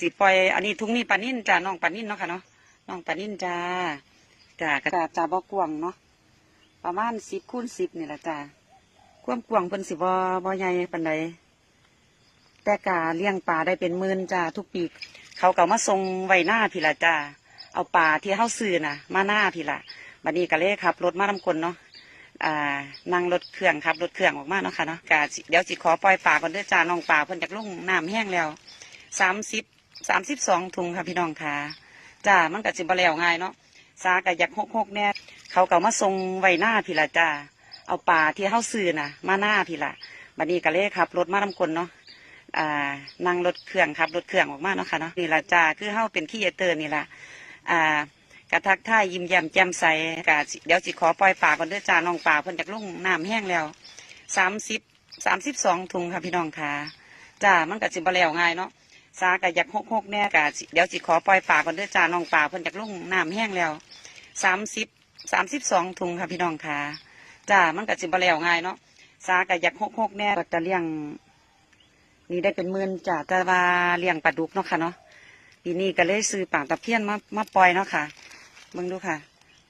สิปล่อยอันนี้ทุ่งนี้ปานิ่นจ้าน้องปานิ่นเนาะค่ะเนาะน้องปานิ่นจ้าจ้ากระจ้าบ่กวงเนาะประมาณสิบคูณสิบนี่แหละจ้าความกวงเพิ่นสิบ่บ่ใหญ่ปานใดแต่กาเลี้ยงปลาได้เป็นหมื่นจ้าทุกปี เขาเก็มาส่งไว้หน้าพี่ละจ้าเอาปลาที่เฮาซื้อน่ะมาหน้าพี่ละบัดนี้ก็เลยขับรถมาทำคนเนาะอ่านั่งรถเครื่องขับรถเครื่องออกมาเนาะค่ะเนาะกะสิเดี๋ยวสิขอปล่อยปลาก่อนเด้อจ้าน้องปลาเพิ่นจากลุ่งน้ำแห้งแล้วสามสิบ สามสิบสองถุงค่ะพี่น้องค่ะจ้ามันก็สิบแล้วง่ายเนาะซากะยากหกหกแน่เขาเก็มาส่งไว้หน้าพี่ละจ้าเอาปลาที่เฮาซื้อน่ะมาหน้าพี่ละบัดนี้ก็เลยขับรถมาทำคนเนาะอ่านั่งรถเครื่องขับรถเครื่องออกมาเนาะค่ะเนาะนี่ละจ้าคือเฮาเป็นขี้เตอร์นี่ละอ่ากระทักท่ายิ้มแย้มแจ่มใสกะเดี๋ยวสิขอปล่อยปลาก่อนเด้อจ้าน้องปลาเพิ่นจากลุ่งน้ำแห้งแล้วสามสิบสามสิบสองถุงค่ะพี่น้องค่ะจ้ามันก็สิบแล้วง่ายเนาะ ซากะอยากหกหกแน่กะเดี๋ยวสิขอปล่อยปลาก่อนเด้อจ้าน้องปลาเพิ่นจากลุ่งน้ำแห้งแล้วสามสิบสามสิบสองถุงค่ะพี่น้องค่ะจ้ามันก็สิบแล้วง่ายเนาะซากะอยากหกหกแน่ก็จะเลี้ยง นี่ได้เป็นหมื่นจ้าแต่ว่าเลี้ยงปลาดุกเนาะค่ะเนาะปีนี้ก็เลยซื้อปลาตะเพียนมามาปล่อยเนาะค่ะมึงดูค่ะ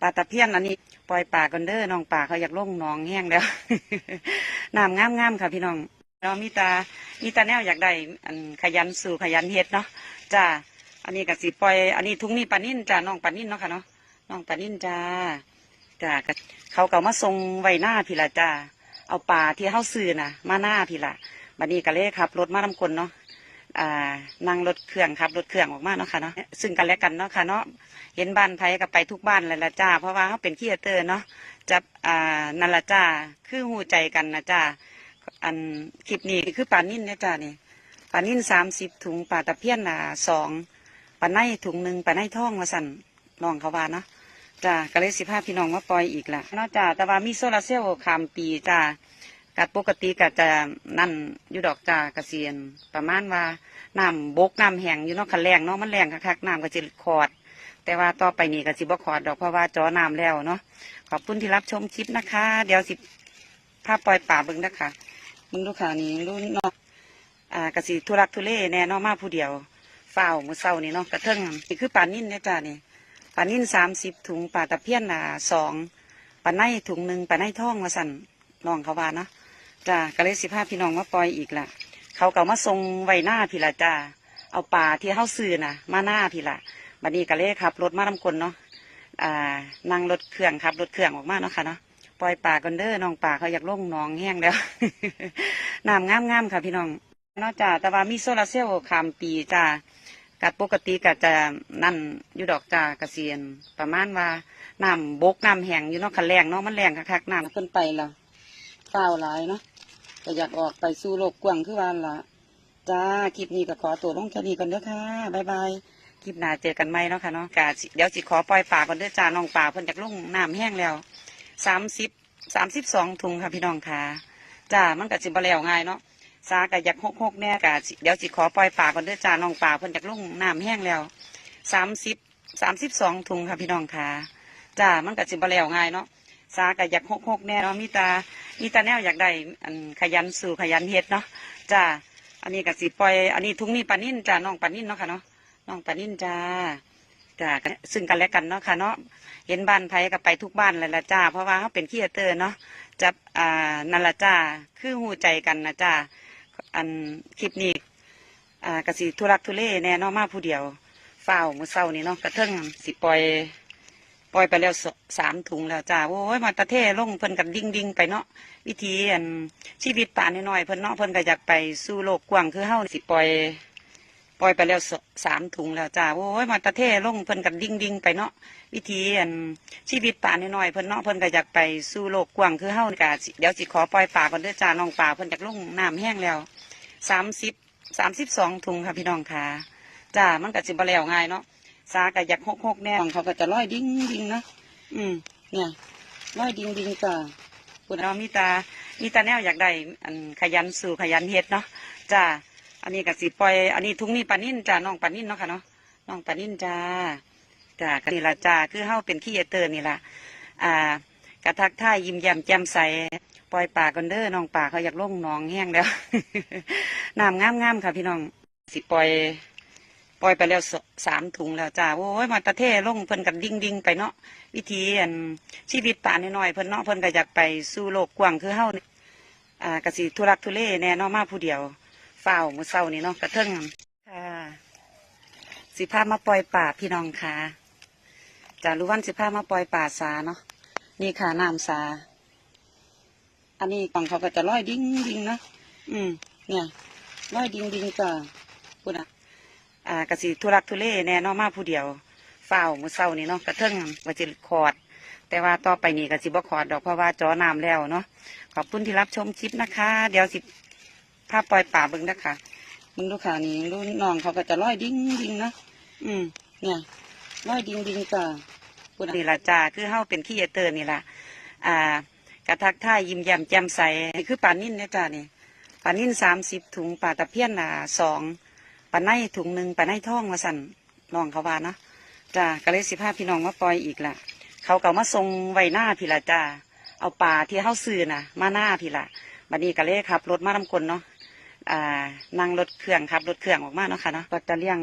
ปลาตะเพียนอันนี้ปล่อยปลาก่อนเด้อน้องปลาเขาอยากลงหนองแห้งแล้วน้ำงามงามๆค่ะพี่น้อง เนาะมีตามีตาแนวอยากได้อันขยันสู่ขยันเฮ็ดเนาะจ้าอันนี้ก็สิปล่อย อันนี้ทุ่งนี้ปานิ่นจ้าน้องปานิ่นเนาะค่ะเนาะน้องปานิ่นจ้าจ้าเขาเก็มาส่งไว้หน้าพี่ละจ้าเอาปลาที่เฮาซื้อน่ะ มาหน้าพี่ละบัดนี้ก็เลยขับรถมาทำคนเนาะอ่านั่งรถเครื่องขับรถเครื่องออกมาเนาะค่ะเนาะซึ่งกันและกันเนาะค่ะเนาะเห็นบ้านไผก็ไปทุกบ้านเลยละจ้าเพราะว่าเขาเป็นขี้เตอร์เนาะจะอ่านั่นละจ้าคือหูใจกันนะจ้า อันคลิปนี้คือปลานิ่นนี่ยจ้านี่ปลานิ่นสามสิบถุงปลาตะเพียนอะสองปลาไนถุงหนึ่งปลาไนท่องมาสั่นน้องเขาว่านะจ้าก็เลยสิพาพี่น้องมาปล่อยอีกละนาะจ้าแต่ว่ามีโซลาเซลล์ขามปีจ้ากัดปกติก็จะนั่นอยู่ดอกจ้ากระเซียน ประมาณว่าน้ำบกน้ำแห้งอยู่นาะคันแรงเนาะมันแรงคักๆน้ำก็จะขอด แต่ว่าต่อไปนี่ก็สิบ่ขอดดอกเพราะว่าจอน้ำแล้วเนาะขอบคุณที่รับชมคลิปนะคะ เดี๋ยวสิพาปล่อยป่าเบิ่งนะคะ มึงดูค่ะนี่รุ่นเนาะอ่ากะสิทุรักทุเลแน่เนอนมาผู้เดียวฝ้าวมือเศร้านี่เนาะกระเทิงนี่คือปลานิ่นเนี่ยจ้านี่ปลานิ่นสามสิบถุงปลาตะเพียนอ่าสองปลาไนถุงหนึ่งปลาไนท่องมาสั่นน้องเขาว่าเนาะจ้าก็เลยสิพาพี่น้องมาปล่อยอีกละเขาเก็มาส่งไว้หน้าพี่ละจ้าเอาปลาที่เฮาซื้อน่ะ มาหน้าพี่ละบัดนี้ก็เลยขับรถมาทำคนเนาะอ่านั่งรถเครื่องขับรถเครื่องออกมาเนาะค่ะเนาะ ปล่อยปลากันเด้อน้องปลาเขาอยากลงหนองแห้งแล้วน้ำงามงามๆค่ะพี่น้องนอกจากแต่ว่ามีโซลาเซลล์ขามปีจ้ากัดปกติก็จะนั่นอยู่ดอกจ้ากระเซียน ประมาณว่าน้ำบกน้ำแห้งอยู่นาะคันแรงเนาะมันแรงคักๆน้ำขึ้นไปแล้วเปล่าหลายเนาะก็อยากออกไปสู่โลกกว้างคือว่าละจ้าคลิปนี้ก็ขอตัวลงแค่นี้ก่อนเด้อค่ะบ๊ายบายคลิปหน้าเจอกันไหมเนาะค่ะเนาะกะสิเดี๋ยวสิขอปล่อยปลาก่อนเด้อจ้าน้องปลาเพิ่นจากลงน้ำแห้งแล้ว สามสิบสามสิบสองถุงค่ะพี่น้องค่ะจ้ามันก็สิบแล้วง่ายเนาะซากะอยากหกหกแน่กะเดี๋ยวสิขอปล่อยปลาก่อนเด้อจ้าน้องปลาเพิ่นจากลุ่งน้ำแห้งแล้วสามสิบสามสิบสองถุงค่ะพี่น้องค่ะจ้ามันก็สิบแล้วง่ายเนาะซากะอยากหกหกแน่เนาะมีตามีตาแนวอยากได้อันขยันสู่ขยันเฮ็ดเนาะจ้าอันนี้ก็สิปล่อยอันนี้ถุงนี้ปลานิ่นจ้าน้องปลานิ่นเนาะค่ะเนาะน้องปลานิ่นจ้าจ้าซึ่งกันและกันเนาะค่ะเนาะ เห็นบ้านไผก็ไปทุกบ้านเลยละจ้า เพราะว่าเขาเป็นขี้เตอร์เนาะจะอ่านั่นละจ้า คือหูใจกันนะจ้า อันคลิปนี้อ่ากสิทุรักทุเล่แน่นอนมาผู้เดียวฝ้าวมือเศร้านี่เนาะกระเทิงสิปล่อยปล่อยไปแล้วสามถุงแล้วจ้าโอ้ยมาตะเท่ลงเพิ่นกันดิ่งดิ่งไปเนาะวิธีอันชีวิตป่าน้อยๆเพิ่นเนาะเพิ่นก็อยากไปสู่โลกกว้างคือเฮาสิปล่อย ปล่อยไปแล้วสามถุงแล้วจ้าโอ้ยมาตะเท่ลงเพิ่นกันดิ่งดิ่งไปเนาะวิธีอันชีวิตป่าน้อยเพิ่นเนาะเพิ่นก็อยากไปสู่โลกกว้างคือเฮ้ากะเดี๋ยวสิขอปล่อยป่าก่อนเด้อจ้าน้องป่าเพิ่นจากลงน้ำแห้งแล้วสามสิบสามสิบสองถุงค่ะพี่น้องค่ะจ้ามันก็สิบแล้วง่ายเนาะซากะอยากหกหกแน่เขาก็จะลอยดิ้งดิ้งนะอืมเนี่ยลอยดิ้งดิ้งจ้าคุณเรามีตามีตาแนวอยากได้อันขยันสู่ขยันเฮ็ดเนาะจ้า อันนี้ก็สิปล่อย อันนี้ถุงนี้ปลานิ่นจ้าน้องปลานิ่นเนาะค่ะเนาะน้องปลานิ่นจ้าจ้าก็นี่ละจ้าคือเฮาเป็นขี้เตอร์นี่ละอ่ากระทักท่ายยิ้มแย้มแจ่มใสปล่อยปลากันเด้อน้องปลาเขาอยากล่งหนองแห้งแล้วน้ำงามงามค่ะพี่น้องสิปล่อย ปล่อยไปแล้วสามถุงแล้วจ้าโอ้ยมาตะเท่ล่งเพิ่นกับดิ่งดิ่งไปเนาะวิธีอันชีวิตป่าน้อยเพิ่นเนาะเพิ่นก็อยากไปสู่โลกกว้างคือเฮาอ่ากสิทุรักทุเลแน่นาะมาผู้เดียว ฝ้าวมื้อเช้านี่เนาะกระเทิงค่ะ สิพามาปล่อยป่าพี่น้องค่ะจารุวันสิพามาปล่อยป่าสาเนาะนี่ค่ะน้ำสา อันนี้ฝั่งเขาก็จะร้อยดิ้งดิ้งเนาะอืม เนี่ยร้อยดิ้งดิ้งจ้าพูดอะอ่ากระสิทุรักทุเล่แน่นอมาผู้เดียวฝ้าวมือเศร้านี่เนาะกระเทิงว่าจะคอดแต่ว่าต่อไปนี่ก็สิบ่คอดดอกเพราะว่าจอน้ำแล้วเนาะขอบคุณที่รับชมคลิปนะคะ เดี๋ยวสิ ภาพปล่อยป่าเบิ่งนะคะมึงดูค่ะนี่ดูน้องเขาก็จะร้อยดิ้งดิ้งเนาะอืม เนี่ยร้อยดิ้งดิ้งจ้าพูดอะนี่ละจ้าคือเฮาเป็นขี้เตอร์นี่ละอ่ากระทักท่ายยิ้มแย้มแจ่มใสนี่คือปลานิ่นเนี่ยจ้านี่ปลานิ่นสามสิบถุงปลาตะเพียนอะสองปลาในถุงหนึ่งปลาในท่องมาสั่นน้องเขาว่าเนาะจ้าก็เลยสิพาพี่น้องมาปล่อยอีกละเขาก็มาทรงไว้หน้าพี่ละจ้าเอาปลาที่เขาซื้อน่ะ มาหน้าพี่ละบัดนี้ก็เลยขับรถมาทำคนเนาะ อ่านั่งรถเครื่องขับรถเครื่องออกมาเนาะค่ะเนาะก็จะเลี้ยง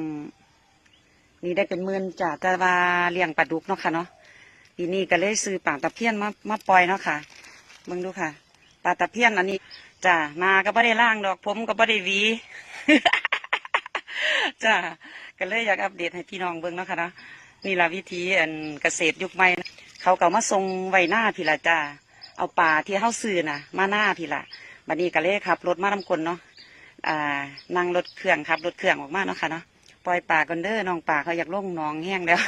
นี่ได้เป็นหมื่นจ้าแต่ว่าเลี้ยงปลาดุกเนาะค่ะเนาะปีนี้ก็เลยซื้อปลาตะเพียนมามาปล่อยเนาะค่ะเบิ่งดูค่ะปลาตะเพียนอันนี้จ้านาก็ไม่ได้ล่างดอกผมก็ไม่ได้หวีจ้าก็เลยอยากอัปเดตให้พี่น้องเบิ่งเนาะค่ะเนาะนี่ละวิธีอันเกษตรยุคใหม่เขาก็มาทรงไว้หน้าพี่ละจ้าเอาปลาที่เขาซื้อน่ะมาหน้าพี่ละบัดนี้ก็เลยขับรถมาทำคนเนาะ อ่านั่งรถเครื่องขับรถเครื่องออกมาเนาะค่ะเนาะปล่อยปลากันเด้อน้องปลาเขาอยากลงหนองแห้งแล้ว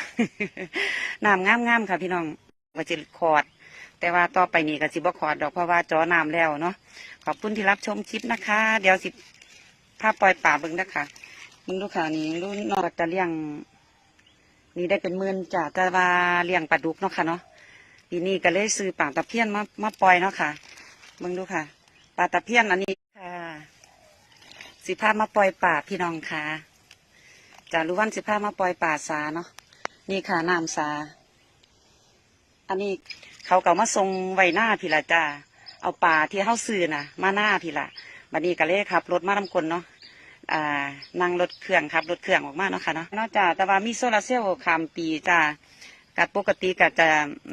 น้ำงามๆค่ะ พี่น้องว่าจะขอด แต่ว่าต่อไปนี้ก็สิบ่ขอดดอกเพราะว่าจอน้ำแล้วเนาะขอบคุณที่รับชมคลิปนะคะ เดี๋ยวสิภาพปล่อยป่าเบิ่งนะคะมึงดูค่ะนี่ดูนอกจะเลี้ยง นี่ได้เป็นหมื่นจ้ะแต่ว่าเลี้ยงปลาดุกเนาะค่ะเนาะปีนี้ก็เลยซื้อปลาตะเพียนมามาปล่อยเนาะค่ะมึงดูค่ะปลาตะเพียนอันนี้ค่ะ สิพามาปล่อยป่าพี่น้องค่ะจารุวันสิพามาปล่อยป่าสาเนาะนี่ค่ะน้ำสา อันนี้เขาเก็มาทรงไว้หน้าพี่ละจ้าเอาปลาที่เขาซื้อน่ะมาหน้าพี่ละบัดนี้ก็เลยขับรถมาทำคนเนาะอ่านั่งรถเครื่องขับรถเครื่องออกมาเนาะค่ะเนาะนอกจากแต่ว่ามีโซลาร์เซลล์คามปีจ้ากัดปกติก็จะ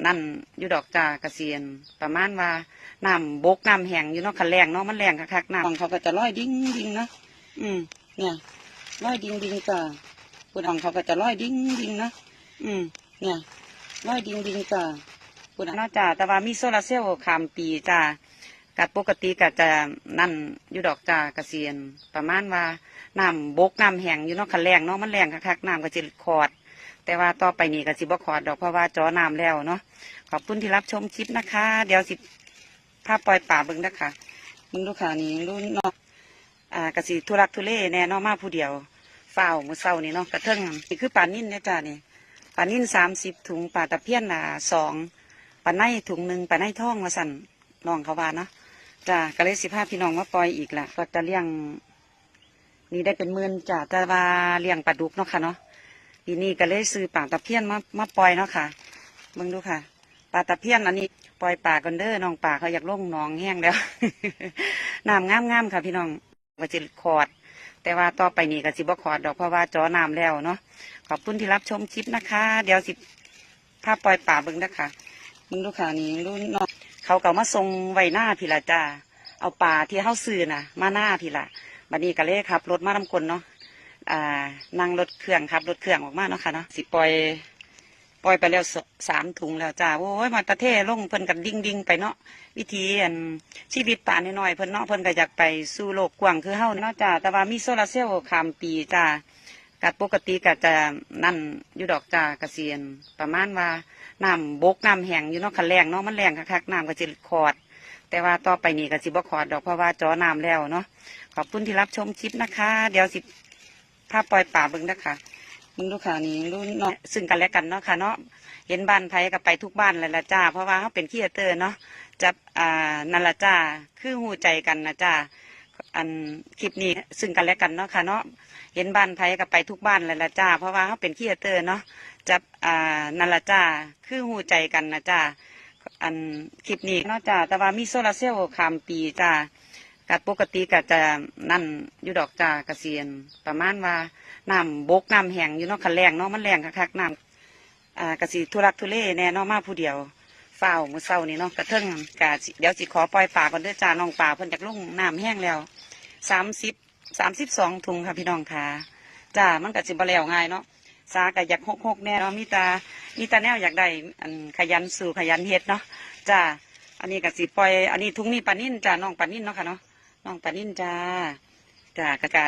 นั่นอยู่ดอกจ้าเกษียณประมาณว่าน้ำบกน้ำแห้งอยู่เนาะคันแรงเนาะมันแรงคักๆน้ำเขาก็จะร้อยดิ้งดิ้งเนาะ อืม เนี่ยร้อยดิ้งดิ้งจ้าพูดของเขาก็จะร้อยดิ้งดิ้งเนาะอืม เนี่ยร้อยดิ้งดิ้งจ้าพูดนอกจากแต่ว่ามีโซลาร์เซลล์คามปีจ้ากัดปกติก็จะนั่นอยู่ดอกจ้าเกษียณประมาณว่าน้ำบกน้ำแห้งอยู่เนาะคันแรงเนาะมันแรงคักๆน้ำก็จะขอด แต่ว่าต่อไปนี้ก็สิบ่ขอดดอกเพราะว่าจอน้ำแล้วเนาะขอบคุณที่รับชมคลิปนะคะ เดี๋ยวสิภาพปล่อยป่าเบิ่งนะคะมึงดูค่ะนี่ดูเนาะ อ่ากสิทุรักทุเลแน่นาะมาผู้เดียวฝ้าวมือเศร้านี่เนาะกระเทิงนี่คือปลานิ่นเนี่ยจ้านี่ปลานิ่นสามสิบถุงปลาตะเพียนอะสองปลาในถุงหนึ่งปลาในท่องมาสั่นน้องเขาว่าเนาะจ้าก็เลยสิพาพี่น้องมาปล่อยอีกละก็จะเลี้ยง นี่ได้เป็นหมื่นจ้าแต่ว่าเลี้ยงปลาดุกเนาะค่ะเนาะปีนี้ก็เลยซื้อปลาตะเพียนมามาปล่อยเนาะค่ะเบิ่งดูค่ะปลาตะเพียนอันนี้ปล่อยปลากันเด้อน้องปลาเขาอยากลงหนองแห้งแล้วน้ำงามๆค่ะพี่น้อง ว่าจะขอด แต่ว่าต่อไปนี้ก็สิบ่ขอดดอกเพราะว่าจอน้ำแล้วเนาะขอบคุณที่รับชมคลิปนะคะ เดี๋ยวสิภาพปล่อยป่าเบิ่งนะคะเบิ่งดูค่ะนี่ดูเนาะเขาเก็มาทรงไว้หน้าพี่ละจ้าเอาปลาที่เขาซื้อน่ะมาหน้าพี่ละบัดนี้ก็เลยขับรถมาทำคนเนาะอ่านั่งรถเครื่องขับรถเครื่องออกมาเนาะค่ะเนาะสิปล่อย ปล่อยไปแล้วสามถุงแล้วจ้าโอ้ยมาตะเท่ลงเพิ่นกับดิ่งดิ่งไปเนาะวิธีอันชีวิตป่าน้อยๆเพิ่นเนาะเพิ่นก็อยากไปสู่โลกกว้างคือเฮาเนาะจ้าแต่ว่ามีโซลาเซลล์คามปีจ้ากัดปกติก็จะนั่นอยู่ดอกจ้ากระเกษียณประมาณว่าน้ำบกน้ำแห้งอยู่เนาะคันแรงเนาะมันแรงคักๆน้ำก็จะขอด แต่ว่าต่อไปนี้ก็สิบ่ขอดดอกเพราะว่าจอน้ำแล้วเนาะขอบคุณที่รับชมคลิปนะคะ เดี๋ยวสิภาพปล่อยป่าเบิ่งนะคะ มึงดูค่ะนี่ดูเนาะซึ่งกันและกันเนาะค่ะเนาะเห็นบ้านไผก็ไปทุกบ้านเลยละจ้า เพราะว่าเขาเป็นขี้เตอร์เนาะจะอ่านั่นละจ้าคือหูใจกันนะจ้าอันคลิปนี้ซึ่งกันและกันเนาะค่ะเนาะเห็นบ้านไผก็ไปทุกบ้านเลยละจ้า เพราะว่าเขาเป็นขี้เตอร์เนาะจะอ่านั่นละจ้าคือหูใจกันนะจ้าอันคลิปนี้เนาะจ้าแต่ว่ามีโซลาเซลล์คามปีจ้ากัดปกติก็จะนั่นอยู่ดอกจ้ากเกษียณประมาณว่า น้ำบกน้ำแห้งอยู่เนาะคันแรงเนาะมันแรงคักๆน้ำอ่ากะสิทุรักทุเลแน่เนาะมาผู้เดียวเฝ้ามือเช้านี่เนาะกระเทิงกะเดี๋ยวสิขอปล่อยปลาก่อนเด้อจ้าน้องปลาเพิ่นจากลุ่งน้ำแห้งแล้วสามสิบสามสิบสองถุงค่ะพี่น้องค่ะจ้ามันกะสิบ่แล้วง่ายเนาะสากะอยากหกๆแน่เนาะมีตามีตาแนวอยากได้อันขยันสู่ขยันเฮ็ดเนาะจ้าอันนี้กะสิปล่อยอันนี้ถุงนี้ปานิ่นจ้าน้องปานิ่นเนาะค่ะเนาะน้องปานิ่นจ้าจ้ากะกะ